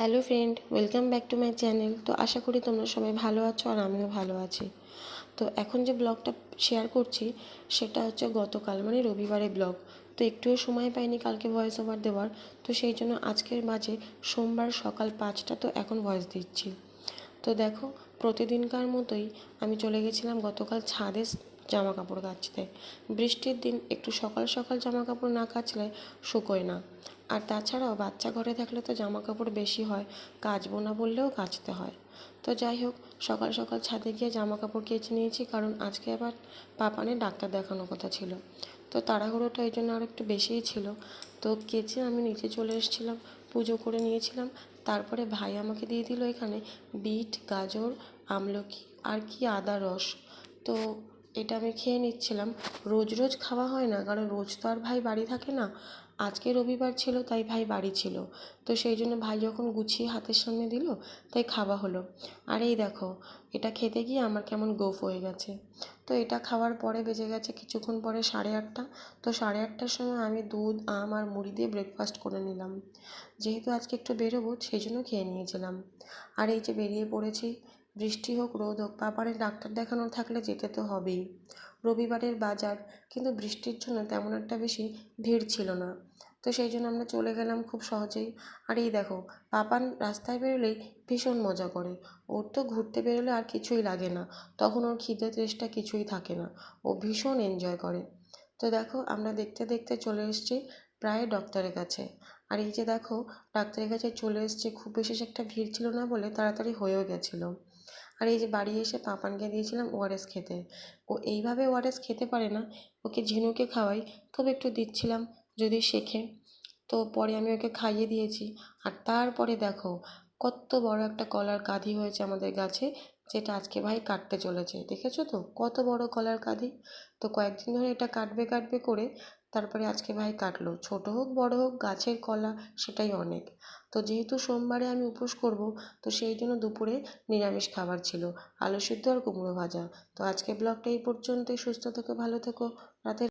Hello friend, welcome back to my channel. তো আশা করি তোমরা সবাই ভালো আছো আর আমিও ভালো আছি। তো এখন যে ব্লগটা শেয়ার করছি, সেটা হচ্ছে গতকাল মানে রবিবারের ব্লগ। তো একটুও সময় পাইনি কালকে ভয়েস ওভার দেওয়ার। তো সেই জন্য আজকের মাঝে সোমবার সকাল পাঁচটা তো এখন ভয়েস দিচ্ছি। তো দেখো, প্রতিদিনকার মতোই আমি চলে গেছিলাম গতকাল ছাদে জামা কাপড় কাচতে। বৃষ্টির দিন একটু সকাল সকাল জামা কাপড় না কাচলে শুকোয় না। আর তাছাড়াও বাচ্চা ঘরে থাকলে তো জামা কাপড় বেশি হয়, কাচবো না বললেও কাচতে হয়। তো যাই হোক, সকাল সকাল ছাদে গিয়ে জামা কাপড় কেচে নিয়েছি, কারণ আজকে আবার পাপানের ডাক্তার দেখানোর কথা ছিল। তো তাড়াহুড়োটা এই জন্য আর একটু বেশিই ছিল। তো কেচে আমি নিচে চলে এসেছিলাম, পুজো করে নিয়েছিলাম। তারপরে ভাই আমাকে দিয়ে দিল এখানে বিট, গাজর, আমলকি আর কি আদা রস। তো এটা আমি খেয়ে নিচ্ছিলাম। রোজ রোজ খাওয়া হয় না, কারণ রোজ তো আর ভাই বাড়ি থাকে না। আজকে রবিবার ছিল, তাই ভাই বাড়ি ছিল। তো সেই জন্য ভাই যখন গুছিয়ে হাতের সামনে দিল, তাই খাওয়া হলো। আর এই দেখো, এটা খেতে গিয়ে আমার কেমন গোফ হয়ে গেছে। তো এটা খাওয়ার পরে বেজে গেছে কিছুক্ষণ পরে সাড়ে আটটা। তো সাড়ে আটটার সময় আমি দুধ, আম আর মুড়ি দিয়ে ব্রেকফাস্ট করে নিলাম। যেহেতু আজকে একটু বেরোবো, সেই জন্য খেয়ে নিয়েছিলাম। আর এই যে বেরিয়ে পড়েছি বৃষ্টি হোক রোদ হোক পাপারের ডাক্তার দেখানো থাকলে যেতে তো হবেই। রবিবারের বাজার, কিন্তু বৃষ্টির জন্য তেমন একটা বেশি ভিড় ছিল না। তো সেই জন্য আমরা চলে গেলাম খুব সহজেই। আর এই দেখো পাপান রাস্তায় বেরোলেই ভীষণ মজা করে। ওর তো ঘুরতে বেরোলে আর কিছুই লাগে না। তখন ওর খিদে তৃষ্ণা কিছুই থাকে না। ও ভীষণ এনজয় করে। তো দেখো, আমরা দেখতে দেখতে চলে এসেছি প্রায় ডক্টরের কাছে। আর এই যে দেখো, ডাক্তারের কাছে চলে এসেছি, খুব বিশেষ একটা ভিড় ছিল না বলে তাড়াতাড়ি হয়েও গেছিল। আর এই যে বাড়ি এসে পাপানকে দিয়েছিলাম ওআরএস খেতে। ও এইভাবে ওআরএস খেতে পারে না, ওকে ঝিনুকে খাওয়াই, তবে একটু দিচ্ছিলাম যদি শেখে তো পরে আমি ওকে খাইয়ে দিয়েছি। আর তারপরে দেখো, কত বড় একটা কলার কাঁধি হয়েছে আমাদের গাছে, যেটা আজকে ভাই কাটতে চলেছে। দেখেছ তো? কত বড় কলার কাঁধি। তো কয়েকদিন ধরে এটা কাটবে কাটবে করে তারপরে আজকে ভাই কাটলো। ছোট হোক, বড় হোক, গাছের কলা সেটাই অনেক। তো যেহেতু সোমবারে আমি উপোস করব, তো সেই জন্য দুপুরে নিরামিষ খাবার ছিল, আলু সিদ্ধ আর কুমড়ো ভাজা। তো আজকে ব্লগটা এই পর্যন্তই। সুস্থ থেকো, ভালো থেকো। রাতে